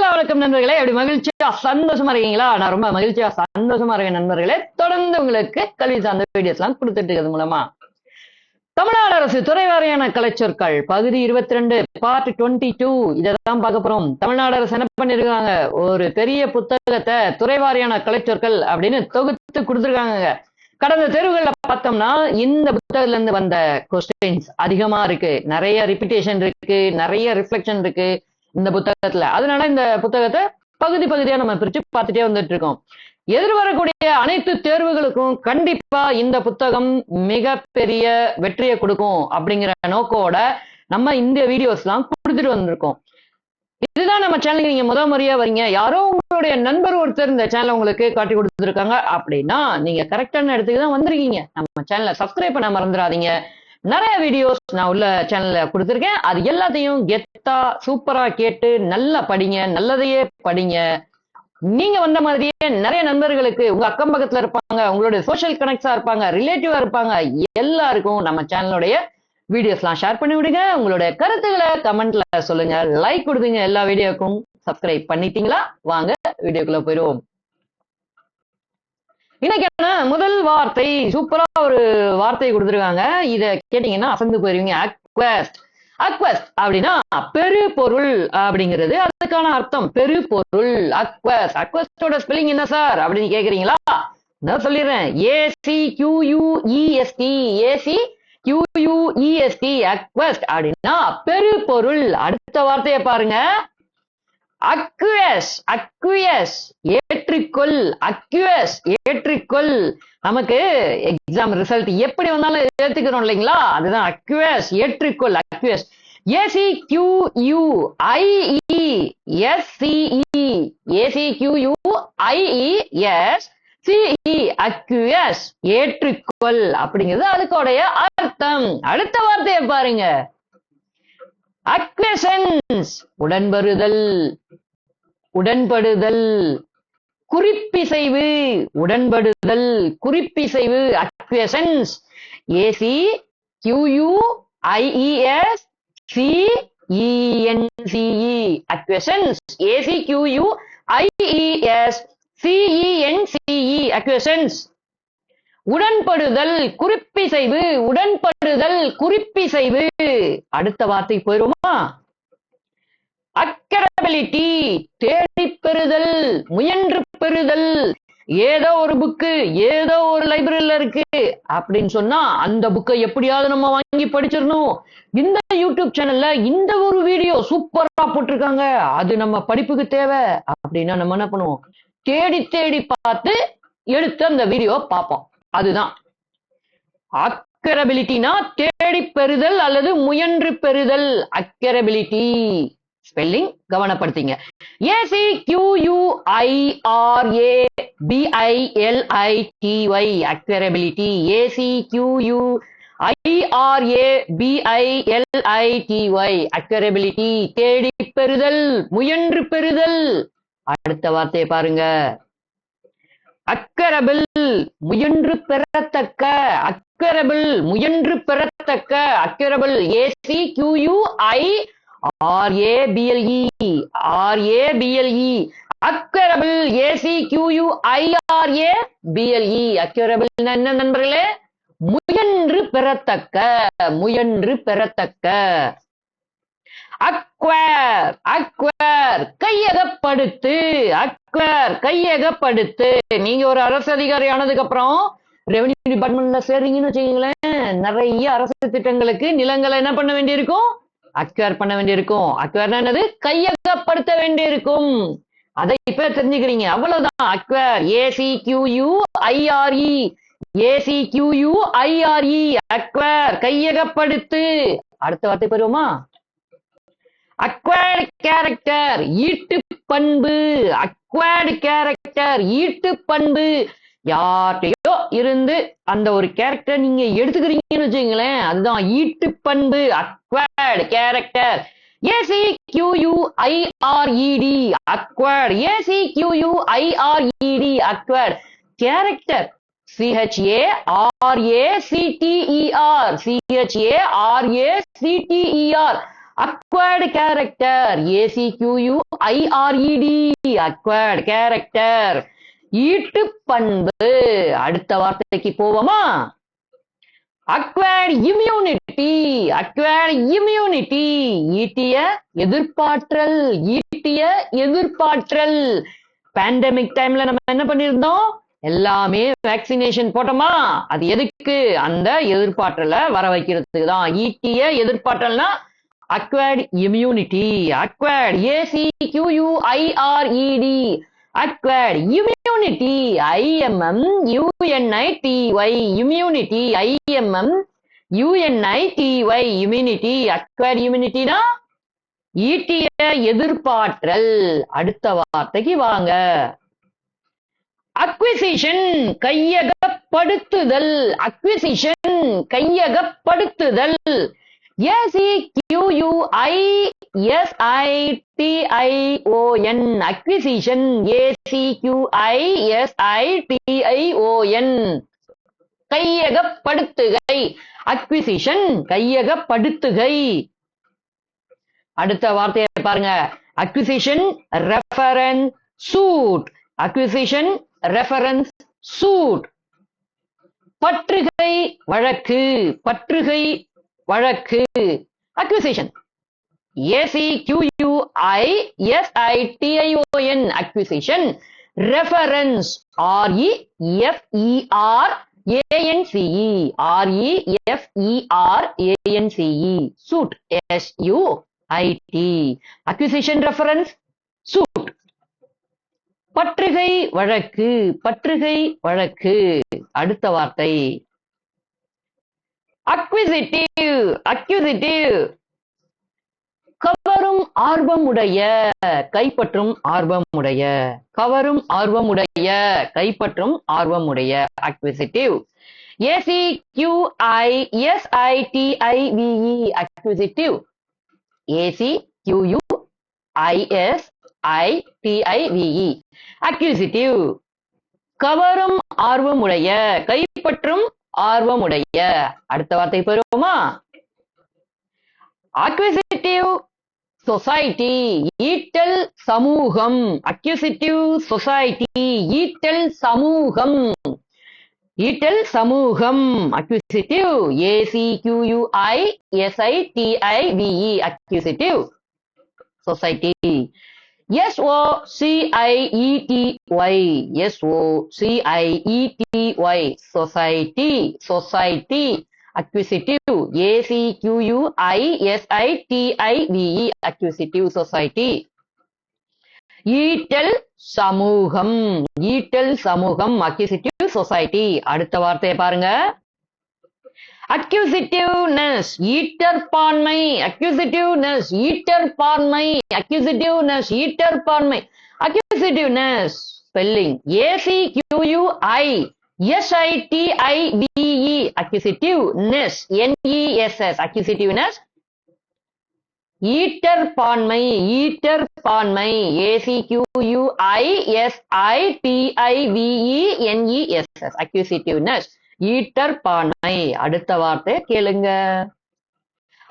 Hello வணக்கம் நண்பர்களே எப்படி மகிழ்ச்சியா சந்தோஷமா இருக்கீங்களா? நான் ரொம்ப மகிழ்ச்சியா சந்தோஷமா இருக்கேன் நண்பர்களே. தொடர்ந்து உங்களுக்கு கல்வி சார்ந்த வீடியோஸ் எல்லாம் கொடுத்துட்டு இருக்கிறது மூலமா. தமிழ்நாடு அரசு துறைவாரியான கலைச்சொற்கள் பகுதி இருபத்தி ரெண்டு பார்ட் டுவெண்ட்டி டூ இதான் பார்க்க போறோம். தமிழ்நாடு அரசு என்ன பண்ணிருக்காங்க? ஒரு பெரிய புத்தகத்தை துறைவாரியான கலைச்சொற்கள் அப்படின்னு தொகுத்து கொடுத்துருக்காங்க கடந்த தேர்வுகள்ல பார்த்தோம்னா இந்த புத்தகத்துல இருந்து வந்த கொஸ்டின்ஸ் அதிகமா இருக்கு. நிறைய ரிப்பிட்டேஷன் இருக்கு நிறைய ரிஃப்ளெக்ஷன் இருக்கு. இந்த புத்தகத்துல. அதனால இந்த புத்தகத்தை பகுதி பகுதியா நம்ம பிரிச்சு பார்த்துட்டே வந்துட்டு இருக்கோம் எதிர்வரக்கூடிய அனைத்து தேர்வுகளுக்கும் கண்டிப்பா இந்த புத்தகம் மிகப்பெரிய வெற்றியை கொடுக்கும் அப்படிங்கிற நோக்கோட நம்ம இந்த வீடியோஸ் எல்லாம் கொடுத்துட்டு வந்திருக்கோம். இதுதான் நம்ம சேனலுக்கு நீங்க முத முறையா வரீங்க. யாரோ உங்களுடைய நண்பர் ஒருத்தர் இந்த சேனல் உங்களுக்கு காட்டி கொடுத்துருக்காங்க அப்படின்னா நீங்க கரெக்டான இடத்துக்கு தான் வந்திருக்கீங்க. நம்ம சேனலை சப்ஸ்கிரைப் பண்ண மறந்துடாதீங்க. நிறைய வீடியோஸ் நான் உள்ள சேனல்ல கொடுத்துருக்கேன். அது எல்லாத்தையும் கெத்தா சூப்பரா கேட்டு நல்லா படிங்க நல்லதையே படிங்க. நீங்க வந்த மாதிரியே நிறைய நண்பர்களுக்கு உங்க அக்கம் பக்கத்துல இருப்பாங்க உங்களுடைய சோஷியல் கனெக்ட்ஸா இருப்பாங்க ரிலேட்டிவா இருப்பாங்க எல்லாருக்கும் நம்ம சேனலுடைய வீடியோஸ்லாம் ஷேர் பண்ணி விடுங்க. உங்களுடைய கருத்துக்களை கமெண்ட்ல சொல்லுங்க. லைக் கொடுத்துங்க எல்லா வீடியோக்கும் சப்ஸ்கிரைப் பண்ணிட்டீங்களா? வாங்க வீடியோக்குள்ள போயிடுவோம் இன்னைக்கான முதல் வார்த்தை. சூப்பரா ஒரு வார்த்தை கொடுத்துருக்காங்க. இத கேட்டீங்கன்னா அசந்து போயிருவீங்க. அக்வஸ்ட் அக்வஸ்ட் அப்படின்னா பெரு பொருள் அப்படிங்கிறது. அதுக்கான அர்த்தம் பெரு பொருள் அக்வஸ்ட் அக்வஸ்டோட ஸ்பெல்லிங் என்ன சார்? அப்படின்னு கேக்குறீங்களா? நான் சொல்லிடுறேன். ஏசி கியூயூஇஎஸ்டி ஏசி கியூயூஇஎஸ்டி அக்வஸ்ட் அப்படின்னா பெரு பொருள் அடுத்த வார்த்தையை பாருங்க. அக்வியஸ் அக்யூஎஸ் ஏற்றிக்கொள் அக்யூஎஸ் ஏற்றிக்கொள். நமக்கு எக்ஸாம் ரிசல்ட் எப்படி வந்தாலும் ஏத்துக்கிறோம் இல்லைங்களா? அதுதான் acquiesce ஏற்றிக்கொள் acquiesce A C Q U I E S C E A C Q U I E S C E acquiesce ஏற்றுக்கொள். அப்படிங்கிறது அதுக்கோடைய அர்த்தம். அடுத்த வார்த்தையை பாருங்க. அக்வசன்ஸ் உடன்படுதல். உடன்படுதல். குறிப்பிசைவு உடன்படுதல் குறிப்பிசைவு acquiescence A C Q U I E S C E N C E acquiescence A C Q U I E S C E N C E acquiescence உடன்படுதல் குறிப்பிசைவு உடன்படுதல் குறிப்பிசைவு. அடுத்த வார்த்தை போயிருமா அக்கரபிலிட்டி தேடி பெறுதல் முயன்று பெறுதல். ஏதோ ஒரு புக்கு ஏதோ ஒரு லைப்ரரியில இருக்கு. அப்படின்னு சொன்னா அந்த புக்கை எப்படியாவது நம்ம வாங்கி படிச்சிடணும். இந்த யூடியூப் சேனல்ல இந்த ஒரு வீடியோ சூப்பரா போட்டிருக்காங்க. அது நம்ம படிப்புக்கு தேவை. அப்படின்னா நம்ம என்ன பண்ணுவோம்? தேடி தேடி பார்த்து எடுத்து அந்த வீடியோ பார்ப்போம். அதுதான். அக்கரபிலிட்டினா தேடி பெறுதல் அல்லது முயன்று பெறுதல். Acquirability spelling கவனப்படுத்திங்க. A C Q U I R A acquirability A C Q U U I R A acquirability தேடி பெறுதல் முயன்று பெறுதல். அடுத்த வார்த்தையை பாருங்க. அக்கரபிள் முயன்று பெறத்தக்க அக்கரபிள் முயன்று பெறத்தக்க acquirable A C Q U I R A B L E R A A C Q U B L E என்ன நண்பர்களே? முயன்று பெறத்தக்க முயன்று பெறத்தக்க. அக்வேர் அக்வேர் கையகப்படுத்து அக்வேர் கையகப்படுத்து. நீங்க ஒரு அரசு அதிகாரி ஆனதுக்கு அப்புறம் ரெவன்யூ டிபார்ட்மெண்ட்ல சேர்றீங்கன்னு வச்சுக்கீங்களேன் நிறைய அரசு திட்டங்களுக்கு நிலங்களை என்ன பண்ண வேண்டியிருக்கும்? அக்வேர் பண்ண வேண்டியிருக்கும். அக்வேர்னா என்னது? கையகப்படுத்த வேண்டியிருக்கும். அதை இப்ப தெரிஞ்சுக்கிறீங்க. அவ்வளவுதான். Acquire A C Q U I R E A C Q U I R E acquire கையகப்படுத்து. அடுத்த வார்த்தை பெறுவோமா? அக்வேர்டு கேரக்டர் ஈட்டு பண்பு. அக்வயர்டு கேரக்டர் ஈட்டு பண்பு. யார்கிட்டயோ இருந்து அந்த ஒரு கேரக்டர் நீங்க எடுத்துக்கிறீங்கன்னு வச்சுங்களேன் அதுதான் ஈட்டு பண்பு acquired character A C Q U I R E D acquired A C Q U I R E D acquired character C H A R A C T E R C H A R A C T E R acquired character A C Q U I R E D acquired character ஈட்டு பண்பு அடுத்த வார்த்தைக்கு போவோமா? Acquired immunity acquired immunity ஈட்டிய எதிர்பாற்றல் ஈட்டிய எதிர்பாற்றல் pandemic டைம்ல நம்ம என்ன பண்ணியிருந்தோம்? எல்லாமே வேக்சினேஷன் போட்டோமா? அது எதுக்கு? அந்த எதிர்பாற்றல வர வைக்கிறதுக்கு தான். ஈட்டிய எதிர்பாற்றல்னா acquired immunity acquired A C Q U I R E D acquired immunity I M M U N I T Y immunity I M M U N I T Y immunity acquired இம்யூனிட்டினா ஈட்டிய எதிர்ப்பாற்றல். அடுத்த வார்த்தைக்கு வாங்க. Acquisition கையகப்படுத்துதல். Acquisition கையகப்படுத்துதல். A C Q U I S I T I O N acquisition A C Q I கையகப்படுத்துகை. Acquisition கையகப்படுத்துகை. அடுத்த வார்த்தையை பாருங்க. Acquisition reference suit acquisition reference suit பற்றுகை வழக்கு. பற்றுகை வழக்கு. Acquisition A C Q U I S I T I O N acquisition reference R E F E R A N C E R E F E R A N C E suit S U I T acquisition reference suit பற்றுகை வழக்கு. பற்றுகை வழக்கு. அடுத்த வார்த்தை. அக்விசிட்டிவ் அக்யூசிட்டிவ் ஆர்வமுடைய கைப்பற்றும் ஆர்வமுடைய. கவரும் ஆர்வமுடைய கைப்பற்றும் ஆர்வமுடைய. Acquisitive A C Q I S I T I V E acquisitive A C Q U I S I T I V E acquisitive கவரும் ஆர்வமுடைய கைப்பற்றும் ஆர்வமுடைய. அடுத்த வார்த்தை பெறுவோமா? அக்விசிட்டிவ் சொசைட்டி ஈட்டல் சமூகம் அக்யூசிட்டிவ் சொசைட்டி ஈட்டல் சமூகம் ஈட்டல் சமூகம் acquisitive A C Q U I S I T I V E acquisitive society S-O-C-I-E-T-Y. S-O-C-I-E-T-Y Society Society. Acquisitive. A-C-Q-U-I-S-I-T-I-V-E Acquisitive Society. ஈட்டல் சமூகம் ஈட்டல் சமூகம் அக்யூசிட்டிவ் சொசைட்டி அடுத்த வார்த்தையை பாருங்க. அக்யூசிட்டிவ்னஸ் ஈட்டர்பான்மை அக்யூசிட்டிவ்னஸ் ஈட்டர்பான்மை acquisitiveness ஈட்டர்பான்மை acquisitiveness spelling A C Q U I S I T I V E acquisitiveness N E S S acquisitiveness ஈட்டர்பான்மை ஈட்டர்பான்மை A C Q U I S I T I V E N E S S acquisitiveness ஈட்டர்பான்மை அடுத்த வார்த்தை கேளுங்க.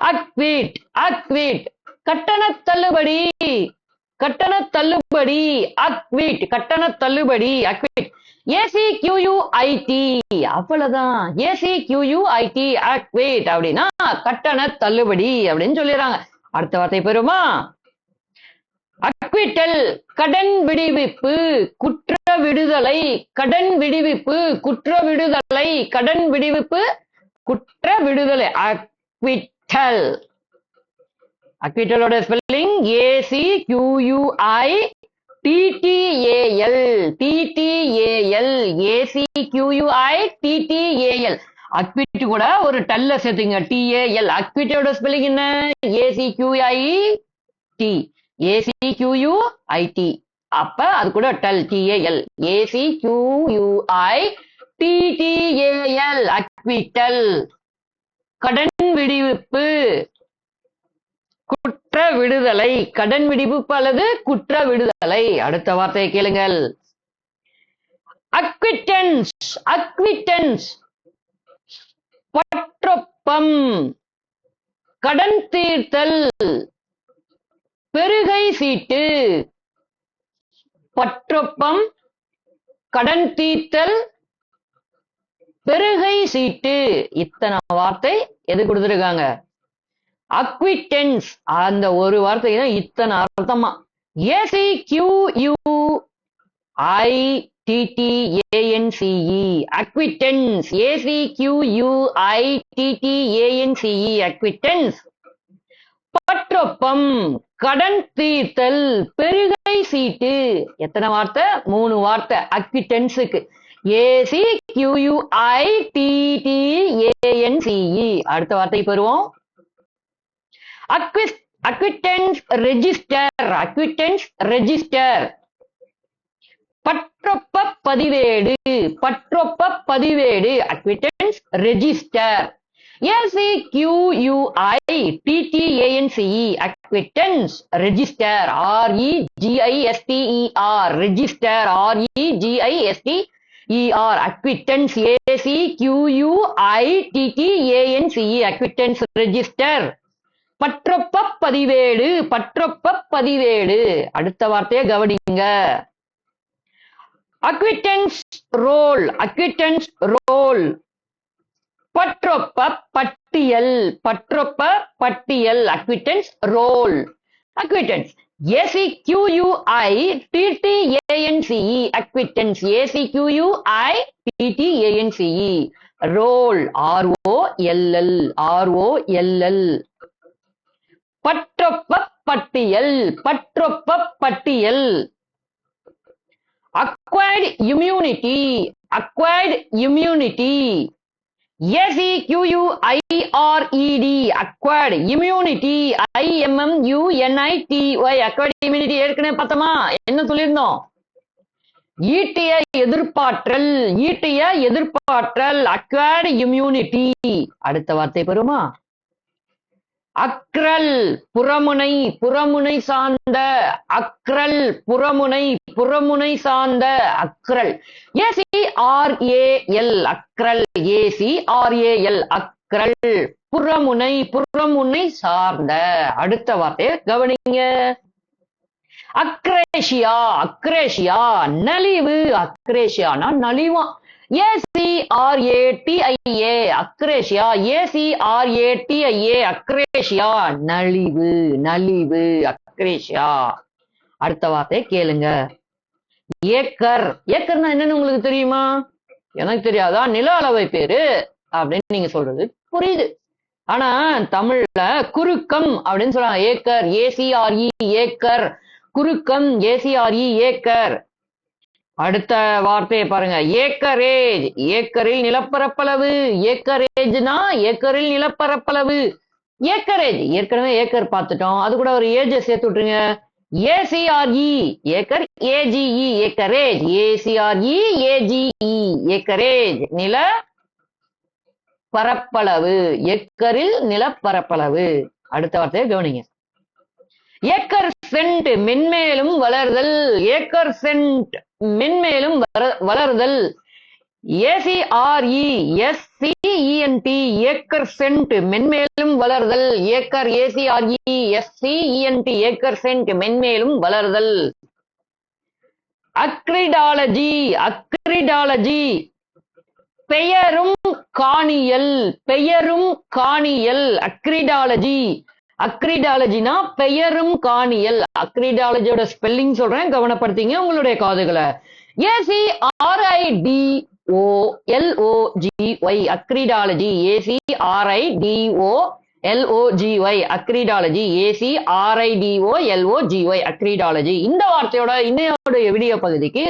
Acquit acquit கட்டண தள்ளுபடி கட்டண தள்ளுபடி acquit கட்டண தள்ளுபடி acquit A C Q U I T அவ்வளவுதான். A C Q U I T acquit அப்படின்னா கட்டண தள்ளுபடி அப்படின்னு சொல்லிடுறாங்க. அடுத்த வார்த்தை பெறுமா? அக்விட்டல் கடன் விடுவிப்பு குற்ற விடுதலை கடன் விடுவிப்பு குற்ற விடுதலை கடன் விடுவிப்பு குற்ற விடுதலை. Acquittal அக்விட்டலோட spelling A C Q U I T T A L T T A L A C Q U I T T A L acquit கூட ஒரு டல்ல சேர்த்துங்க. டிஏஎல் அக்விட்டியோட ஸ்பெல்லிங் என்ன? A C Q U I T A C Q U I T அப்ப அது கூட dull T A L A C Q U I T T A L acquittal கடன் விடுவிப்பு. குற்ற விடுதலை. கடன் விடுவிப்பு அல்லது குற்ற விடுதலை. அடுத்த வார்த்தையை கேளுங்கள். அக்விட்டன்ஸ் அக்விட்டன்ஸ் பற்றொப்பம் கடன் தீர்த்தல் பெருகை சீட்டு. பற்றொப்பம் கடன் தீர்த்தல் பெருகை சீட்டு. இத்தனை வார்த்தை எது கொடுத்துருக்காங்க? அக்விட்டன்ஸ் அந்த ஒரு வார்த்தை தான் இத்தனை அர்த்தமா? A C Q U I T T A N C E acquittance A C Q U I T T A N C E acquittance பற்றொப்பம். கடன் தீர்த்தல். பெருகை சீட்டு. எத்தனை வார்த்தை? மூணு வார்த்தை. அக்விட்டன்ஸுக்கு ஏசி கியூயூஐ டிடிஏஎன்சிஇ அடுத்த வார்த்தை பெறுவோம். அக்விஸ் அக்விட்டன்ஸ் ரெஜிஸ்டர் அக்விட்டன்ஸ் ரெஜிஸ்டர் பற்றொப்ப பதிவேடு பற்றொப்ப பதிவேடு acquittance register ஏசிக்யூயூஐ டிடிஏஎன்சிஇ acquittance register ஆர்இஜிஐஎஸ்டிஇஆர் register ஆர்இஜிஐஎஸ்டிஇஆர் acquittance ஏசிக்யூயூஐ டிடிஏஎன்சிஇ acquittance register பற்றொப்ப பதிவேடு பற்றொப்ப பதிவேடு. அடுத்த வார்த்தையை கவனிங்க. அக்விட்டன்ஸ் ரோல் அக்விட்டன்ஸ் ரோல் பற்றொப்ப பட்டியல் பற்றொப்ப பட்டியல் acquittance roll acquittance ஏசிக்யூயூஐ டிடிஏஎன்சிஇ acquittance ஏசிக்யூயூஐ டிடிஏஎன்சிஇ role RO LL RO LL பற்றொப்ப பட்டியல் பற்றொப்ப பட்டியல் acquired immunity acquired immunity எஸ்இக்யூயூஐஆர்இடி acquired immunity ஐஎம்எம்யூஎன்ஐடிஒய் acquired immunity ஏற்கனவே பார்த்தோமா என்ன சொல்லியிருந்தோம் ஈட்டிய எதிர்பாற்றல் ஈட்டிய எதிர்பார்த்தல் அக்வைர்டு இம்யூனிட்டி அடுத்த வார்த்தை பெறுமா அக்ரல் புறமுனை புறமுனை சார்ந்த அக்ரல் புறமுனை புறமுனை சார்ந்த acral. A C R A L acral. A C R acral. புறமுனை புறமுனை சார்ந்த. அடுத்த வார்த்தையை கவனிங்க. அக்ரேஷியா அக்ரேஷியா. நலிவு அக்ரேஷியானா நலிவான் ஏசிஆர்ஏடிஐஏ அக்ரேஷியா. ஏசிஆர்ஏடிஐஏ அக்ரேஷியா. நலிவு நலிவு அக்ரேஷியா. அடுத்த வார்த்தையை கேளுங்க. ஏக்கர். ஏக்கர்னா என்னன்னு உங்களுக்கு தெரியுமா? எனக்கு தெரியாதா? நில அளவை பேரு அப்படின்னு நீங்க சொல்றது புரியுது. ஆனா தமிழ்ல குறுக்கம் அப்படின்னு சொல்றாங்க. Acre. A C R E acre. குறுக்கம். A C R E acre. அடுத்த வார்த்தையை பாருங்க. ஏக்கரேஜ். ஏக்கரில் நிலப்பரப்பளவு. ஏக்கரேஜ்னா ஏக்கரில் நிலப்பரப்பளவு. ஏக்கரேஜ். ஏற்கனவே ஏக்கர் பார்த்துட்டோம். அது கூட ஒரு ஏஜ் சேர்த்து விட்டுருங்க. A C R E. Acre A G E. Acreage. A C R E A G E. Acreage. நில பரப்பளவு. ஏக்கரில் நிலப்பரப்பளவு. அடுத்த வார்த்தையை கவனிங்க. Accrescent. மென்மேலும் வளர்தல். Accrescent. மென்மேலும் வர- வளர்தல். A C R E S C E N T accrescent மென்மேலும் வளர்தல். Acre A C R E S C E N T accrescent மென்மேலும் வளர்தல். அக்ரிடாலஜி அக்ரிடாலஜி. பெயரும் காணியல் பெயரும் காணியல் அக்ரிடாலஜி. அக்ரிடாலஜினா பெயரும் காணியல். அக்ரிடாலஜியோட ஸ்பெல்லிங் சொல்றேன் கவனப்படுத்திங்க உங்களுடைய காதுகளை. A C R I T O L O G Y acritology A C R I T O L O G Y acritology A C R I T O L O G Y acritology. இந்த வார்த்தையோட இன்னையோட video பகுதிக்கு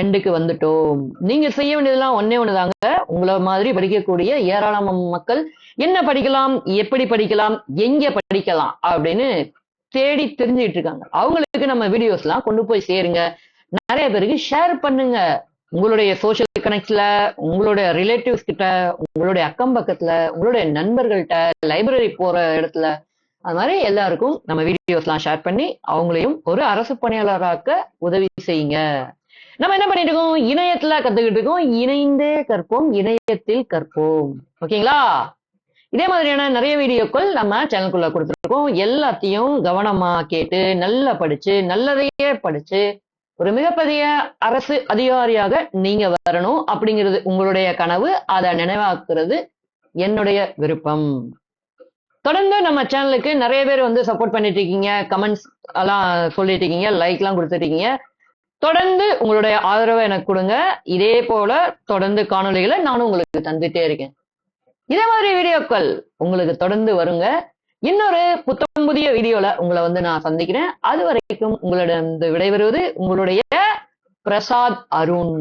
எண்டுக்கு வந்துட்டோம். நீங்க செய்ய வேண்டியதெல்லாம் ஒன்னே ஒண்ணுதாங்க. உங்களை மாதிரி படிக்கக்கூடிய ஏராளமான மக்கள் என்ன படிக்கலாம் எப்படி படிக்கலாம் எங்க படிக்கலாம் அப்படின்னு தேடி தெரிஞ்சுட்டு இருக்காங்க. அவங்களுக்கு நம்ம வீடியோஸ் எல்லாம் கொண்டு போய் சேருங்க. நிறைய பேருக்கு ஷேர் பண்ணுங்க. உங்களுடைய சோஷியல் கனெக்ட்ல உங்களுடைய ரிலேட்டிவ்ஸ் கிட்ட உங்களுடைய அக்கம் பக்கத்துல உங்களுடைய நண்பர்கள்ட்ட லைப்ரரி போற இடத்துல. அது மாதிரி எல்லாருக்கும் நம்ம வீடியோஸ்லாம் ஷேர் பண்ணி அவங்களையும் ஒரு அரசு பணியாளராக்க உதவி செய்யுங்க. நம்ம என்ன பண்ணிட்டு இருக்கோம்? இணையத்துல கத்துக்கிட்டு இருக்கோம். இணைந்தே கற்போம். இணையத்தில் கற்போம். ஓகேங்களா? இதே மாதிரியான நிறைய வீடியோக்கள் நம்ம சேனலுக்குள்ள கொடுத்துருக்கோம். எல்லாத்தையும் கவனமா கேட்டு நல்லா படிச்சு நல்லதையே படிச்சு ஒரு மிகப்பெரிய அரசு அதிகாரியாக நீங்க வரணும் அப்படிங்கிறது உங்களுடைய கனவு. அதை நினைவாக்குறது என்னுடைய விருப்பம். தொடர்ந்து நம்ம சேனலுக்கு நிறைய பேர் வந்து சப்போர்ட் பண்ணிட்டு இருக்கீங்க. கமெண்ட்ஸ் எல்லாம் சொல்லிட்டு இருக்கீங்க. லைக் எல்லாம் கொடுத்துட்டு இருக்கீங்க. தொடர்ந்து உங்களுடைய ஆதரவை எனக்கு கொடுங்க. இதே போல தொடர்ந்து காணொளிகளை நானும் உங்களுக்கு தந்துட்டே இருக்கேன். இதே மாதிரி வீடியோக்கள் உங்களுக்கு தொடர்ந்து வருங்க. இன்னொரு புத்தம் புதிய வீடியோல உங்களை வந்து நான் சந்திக்கிறேன். அது வரைக்கும் உங்களிடம் விடைபெறுவது உங்களுடைய பிரசாத் அருண்.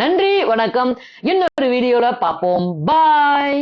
நன்றி வணக்கம். இன்னொரு வீடியோல பார்ப்போம். பாய்